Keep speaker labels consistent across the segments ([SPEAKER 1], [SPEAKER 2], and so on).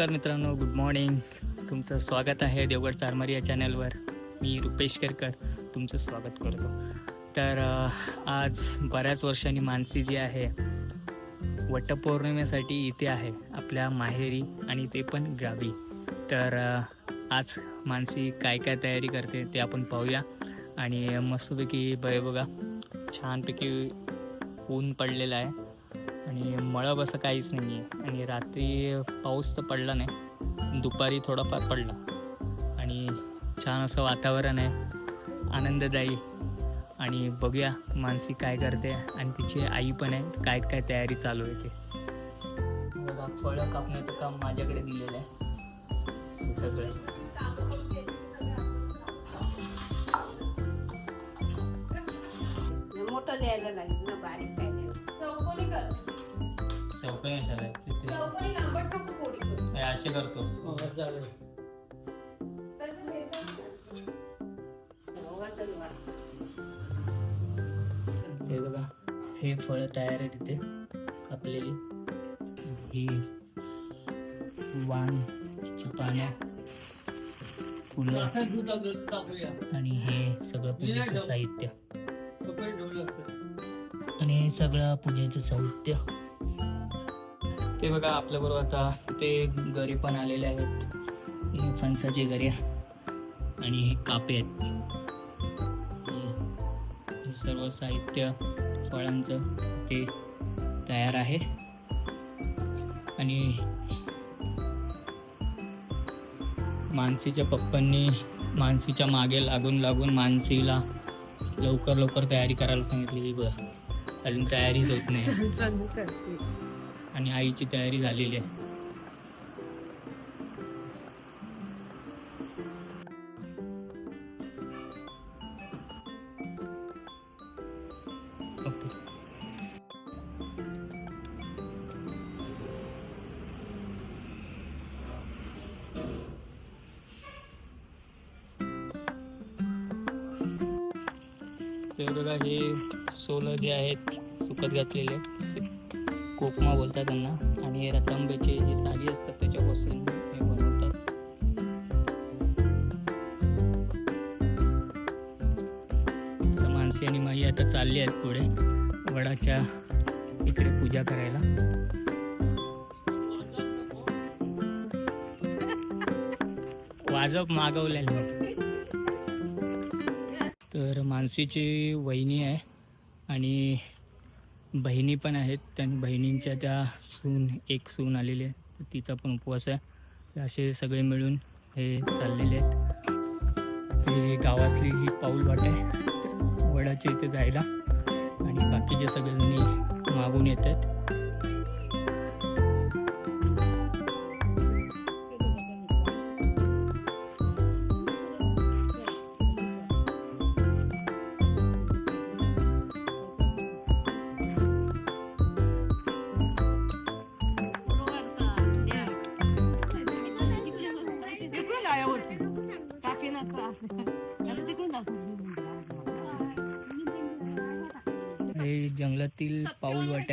[SPEAKER 1] नमस्कार मित्रांनो good morning तुमचं स्वागत आहे देवगड चारमारी या चॅनलवर मी रुपेश केरकर तुमचं स्वागत करतो. तर आज बऱ्याच वर्षांनी मानसी जी आहे वटपौर्णिमेसाठी इथे आहे आपल्या माहेरी आणि ते पण गावी. तर आज मानसी काय काय तयारी करते ते आपण पाहूया. आणि मस्तपैकी बघा छानपैकी ऊन पडलेलं आहे. आणि मळब असं काहीच नाही आहे आणि रात्री पाऊस तर पडला नाही. दुपारी थोडाफार पडला. आणि छान असं वातावरण आहे. आनंददायी. आणि बघूया मानसी काय करते आणि तिची आई पण आहे. काय काय तयारी चालू आहे ते. बघा फळं कापण्याचं काम माझ्याकडे दिलेलं आहे. सगळं.
[SPEAKER 2] मोठं द्यायला लागेल ना बारीक.
[SPEAKER 1] चौकणी झालं.
[SPEAKER 3] चौकोनी लांबट नको फोडी करू.
[SPEAKER 1] असे करतो.
[SPEAKER 3] तसं घ्यायचं
[SPEAKER 2] वाटण वाट.
[SPEAKER 1] हे बघा हे फळं तयार आहे तिथे कापलेली. ही पानं फुलं आणि हे सगळं पूजेचं साहित्य. आणि हे सगळं पूजेचं साहित्य. ते बघा आपल्या बरोबर आता ते गरे पण आलेले आहेत. फणसाचे गरे आणि हे कापे आहेत. हे- सर्व साहित्य फळांचं ते तयार आहे. आणि मानसीच्या पप्पांनी मानसीच्या मागे लागून लागून मानसीला लवकर लवकर तयारी करायला सांगितली बघा. अजून तयारीच होत नाही. आणि आईची तयारी झालेली आहे. ओके. बघा हे सोलं जे आहेत सुकत घातलेले आहेत. कोकमा बोलतात त्यांना. आणि हे रतांब्याचे जे साली असतात त्याच्यापासून हे बनवतात. तर मानसी आणि माई आता चालली आहेत पुढे. वडाच्या इकडे पूजा करायला. वाजप मागवले तर मानसीची वहिनी आहे. आणि बहिणी पण आहेत. त्यांनी बहिणींच्या त्या सून एक सून आलेली आहे. तिचा पण उपवास आहे. असे सगळे मिळून हे चाललेले आहेत. हे गावातली ही पाऊल वाट आहे. वडाच्या इथे जायला. आणि बाकीचे सगळेजणी मागून येत जंगलातील पाऊल वाट.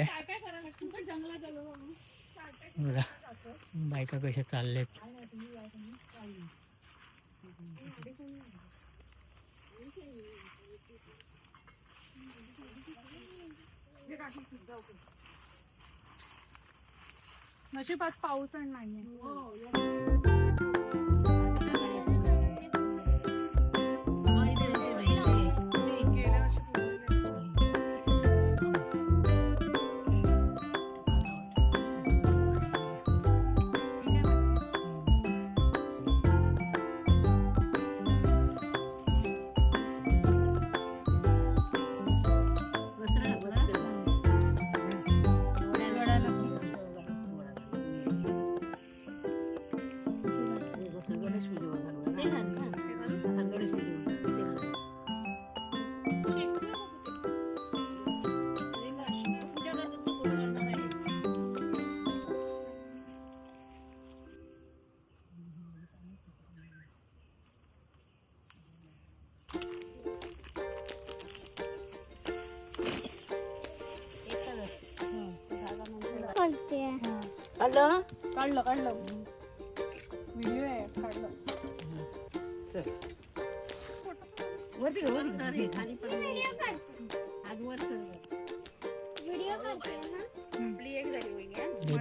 [SPEAKER 1] बायका कशा चालल्यात.
[SPEAKER 3] नशिबात पाऊस आणि
[SPEAKER 2] काढलं?
[SPEAKER 3] काढलं काढलं.
[SPEAKER 2] व्हिडिओ आहे
[SPEAKER 1] काढलं.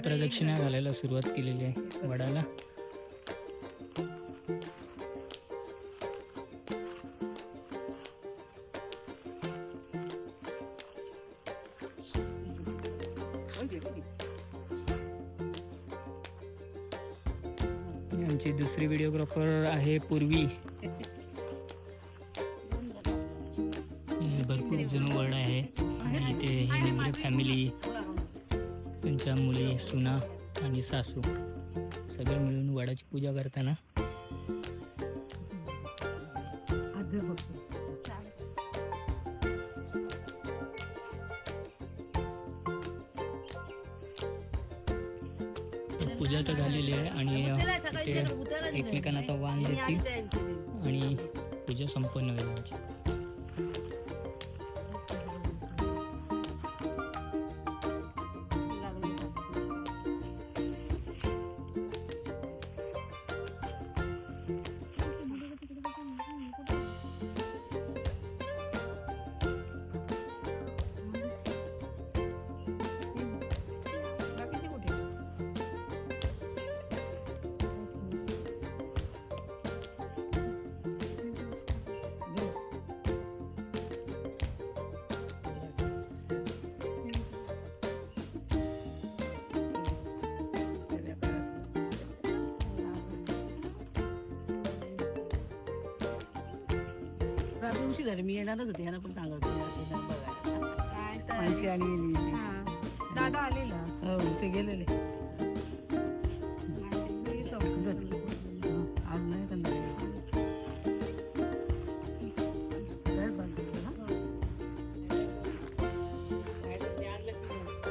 [SPEAKER 1] प्रदक्षिणा घालायला सुरुवात केलेली आहे वडाला. आमची दुसरी व्हिडिओग्राफर आहे पूर्वी. भरपूर जुनं वर्ड आहे. आणि इथे हे फॅमिली त्यांच्या मुली सुना आणि सासू. सगळे मिळून वडाची पूजा करताना. पूजा तर झालेली आहे आणि इथे एकमेकांना आता वाण देतील. आणि पूजा संपन्न होईल
[SPEAKER 3] रात्री उशीर झाली मी येणारच होते यांना पण सांगत होते. आणि येली.
[SPEAKER 2] हा. दादा आलेला.
[SPEAKER 3] हो ते गेलेले.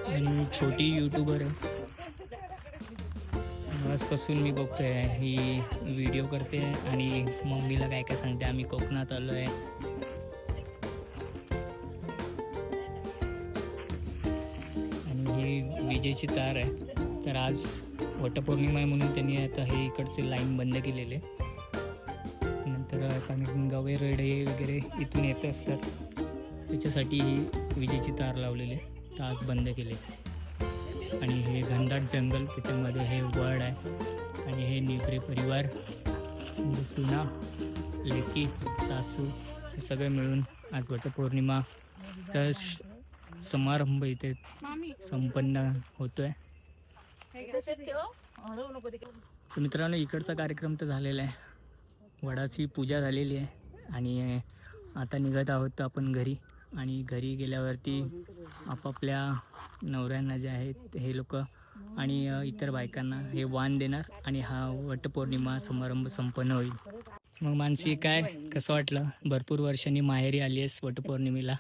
[SPEAKER 3] आज नाही
[SPEAKER 1] छोटी यूट्यूबर आहे. आजपासून मी बघतोय ही व्हिडिओ करते आणि मम्मीला काय काय सांगते आम्ही कोकणात आलो आहे आणि ही विजेची तार आहे. तर आज वटपौर्णिमा आहे म्हणून त्यांनी आता हे इकडचे लाईन बंद केलेले. नंतर कारण गवे रेडे वगैरे इथून येत असतात. त्याच्यासाठी ही विजेची तार लावलेली आहे. तर आज बंद केले आणि हे घनदाट जंगल त्याच्यामध्ये हे वड आहे. आणि हे नेपरे परिवार म्हणजे सुना लेकी सासू हे सगळे मिळून आज वटपौर्णिमाचा श- समारंभ इथे संपन्न होतोय. तर मित्रांनो इकडचा कार्यक्रम तर झालेला आहे. वडाची पूजा झालेली आहे. आणि आता निघत आहोत आपण घरी. आणि घरी गेल्यावरती आपापल्या नवऱ्यांना जे आहेत हे लोक आणि इतर बायकांना हे वाण देणार आणि हा वटपौर्णिमा समारंभ संपन्न होईल. मग मानसी काय? कसं वाटलं? भरपूर वर्षांनी माहेरी आली आहेस वटपौर्णिमेला.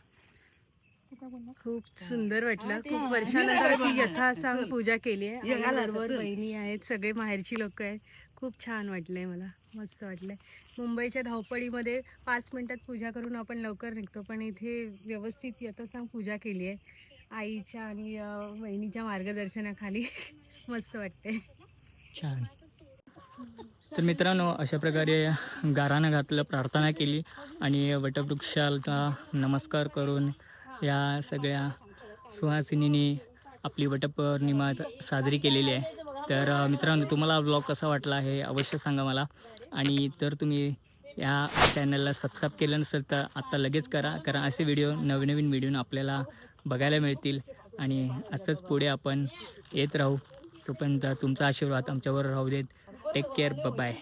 [SPEAKER 4] खूप सुंदर वाटलं. खूप वर्षानंतर अशी यथासांग पूजा केली आहे. बहिणी आहेत सगळे माहेरची लोक आहेत. खूप छान वाटलंय मला. मस्त वाटलंय. मुंबईच्या धावपळीमध्ये पाच मिनटात पूजा करून आपण लवकर निघतो. पण इथे व्यवस्थित यथासांग पूजा केली आहे आईच्या आणि बहिणीच्या मार्गदर्शनाखाली मस्त वाटते
[SPEAKER 1] छान. तर मित्रांनो अशा प्रकारे गारानं घातलं प्रार्थना केली आणि वटवृक्षाचा नमस्कार करून या सगळ्या सुहासिनीने आपली वटपौर्णिमा साजरी केलेली आहे. तर मित्रांनो तुम्हाला ब्लॉग कसा वाटला हे अवश्य सांगा मला. आणि तर तुम्ही या चॅनलला सबस्क्राईब केलं नसेल तर आत्ता लगेच करा कारण असे व्हिडिओ नवीन नवीन व्हिडिओ आपल्याला बघायला मिळतील. आणि असंच पुढे आपण येत राहू. तोपर्यंत तुमचा आशीर्वाद आमच्यावर राहू देत. Take care bye